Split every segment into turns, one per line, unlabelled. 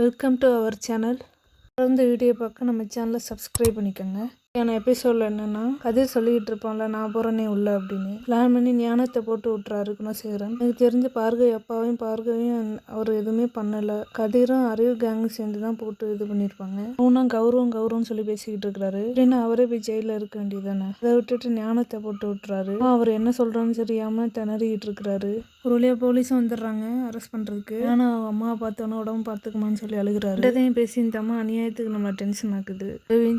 Welcome to our channel தொடர்ந்து video பார்க்க நம்ம சேனலை சப்ஸ்கிரைப் பண்ணிக்கோங்க. ஏன்னா எபிசோடில் என்னென்னா கதை சொல்லிக்கிட்டு இருப்பான்ல நான் போகிறேனே உள்ள அப்படின்னு. பிளான் பண்ணி ஞானத்தை போட்டு விட்றாரு குணசேகரன். எனக்கு தெரிஞ்சு பார்கவி அப்பாவையும் பார்கவையும் அவர் எதுவுமே பண்ணலை. கதிரும் அறிவு கேங்கும் சேர்ந்து தான் போட்டு இது பண்ணியிருப்பாங்க அவனும் கௌரவம் கௌரவம் சொல்லி பேசிக்கிட்டு இருக்கிறாரு. இல்லைன்னா அவரே போய் ஜெயிலில் இருக்க வேண்டியதானே அதை விட்டுட்டு ஞானத்தை போட்டு விட்டுறாரு. அவர் என்ன சொல்கிறான்னு தெரியாம திணறிக்கிட்டு இருக்கிறாரு. ஒரு வழியாக போலீஸும் வந்துடுறாங்க அரெஸ்ட் பண்ணுறதுக்கு ஆனால் அவங்க அம்மாவை பார்த்தோன்னே உடம்பு பார்த்துக்குமான்னு சொல்லி அழுகிறாரு. இதையும் பேசி இந்த அம்மா அநியாயத்துக்கு நம்ம டென்ஷன் ஆக்குது.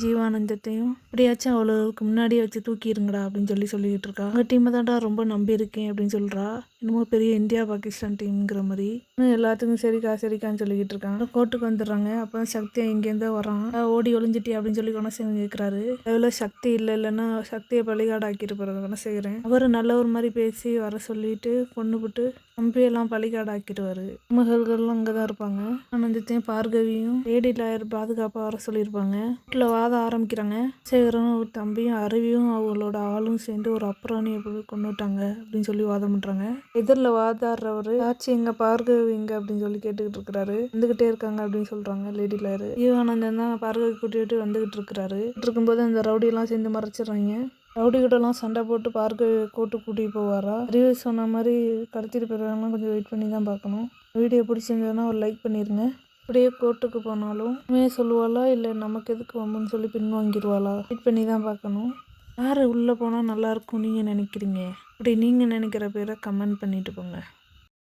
ஜீவானந்தத்தையும் எப்படியாச்சும் அவளுக்கு முன்னாடியே வச்சு தூக்கிடுங்கடா அப்படின்னு சொல்லி சொல்லிக்கிட்டு இருக்கா அவங்க டீமை தான்டா ரொம்ப நம்பியிருக்கேன் அப்படின்னு சொல்கிறா என்னமோ பெரிய இந்தியா பாகிஸ்தான் டீம்ங்கிற மாதிரி. இன்னும் எல்லாத்துக்கும் சரிக்கா சரிக்கான்னு சொல்லிக்கிட்டு இருக்காங்க கோர்ட்டுக்கு வந்துடுறாங்க. அப்போ சக்தியை இங்கேருந்தே வரான். ஓடி ஒளிஞ்சிட்டி அப்படின்னு சொல்லி குணசேகரன் கேட்குறாரு அதில் சக்தி இல்லை இல்லைன்னா சக்தியை பழிகாடு ஆக்கிட்டு போகிறது குணசேகரன். அவர் நல்ல ஒரு மாதிரி பேசி வர சொல்லிட்டு கொண்டு விட்டு நம்பியெல்லாம் பலிகாடு ஆக்கிடுவாரு மகள்கள்லாம் அங்கே தான் இருப்பாங்க. ஆனந்தத்தையும் பார்கவியும் லேடி லாயர் பாதுகாப்பாக வர சொல்லியிருப்பாங்க. வீட்டில் வாதம் ஆரம்பிக்கிறாங்க. சரி சேகரனும் ஒரு தம்பியும் அருவியும் அவங்களோட ஆளும் சேர்ந்து ஒரு அப்புறாணி எப்படி கொண்டுட்டாங்க அப்படின்னு சொல்லி வாதம் பண்ணுறாங்க எதிரில் வாதாடுறவர் ஆச்சு எங்க பார்கவி எங்க? அப்படின்னு சொல்லி கேட்டுக்கிட்டு இருக்கிறாரு. வந்துகிட்டே இருக்காங்க அப்படின்னு சொல்றாங்க லேடி லாயர். ஈவானந்தன் தான் பார்கவி கூட்டிகிட்டு வந்துகிட்டு இருக்கிறாரு. இருக்கும்போது அந்த ரவுடியெல்லாம் சேர்ந்து மறைச்சிடுறாங்க. ரவுடிகிட்டலாம் சண்டை போட்டு பார்க்க கூட்டு கூட்டிகிட்டு போவாரா? அறிவு சொன்ன மாதிரி கடத்திட்டு போயிடுவாங்கலாம் கொஞ்சம் வெயிட் பண்ணி தான் பார்க்கணும். வீடியோ பிடிச்சிருந்ததுன்னா ஒரு லைக் பண்ணிடுங்க அப்படியே கோர்ட்டுக்கு போனாலும் உண்மையை சொல்லுவாளா? இல்லை நமக்கு எதுக்கு வம்புன்னு சொல்லி பின்வாங்கிடுவாளா வெயிட் பண்ணி தான் பார்க்கணும். யார் உள்ளே போனால் நல்லாயிருக்கும் நீங்கள் நினைக்கிறீங்க? அப்படி நீங்கள் நினைக்கிற பேரை கமெண்ட் பண்ணிட்டு போங்க.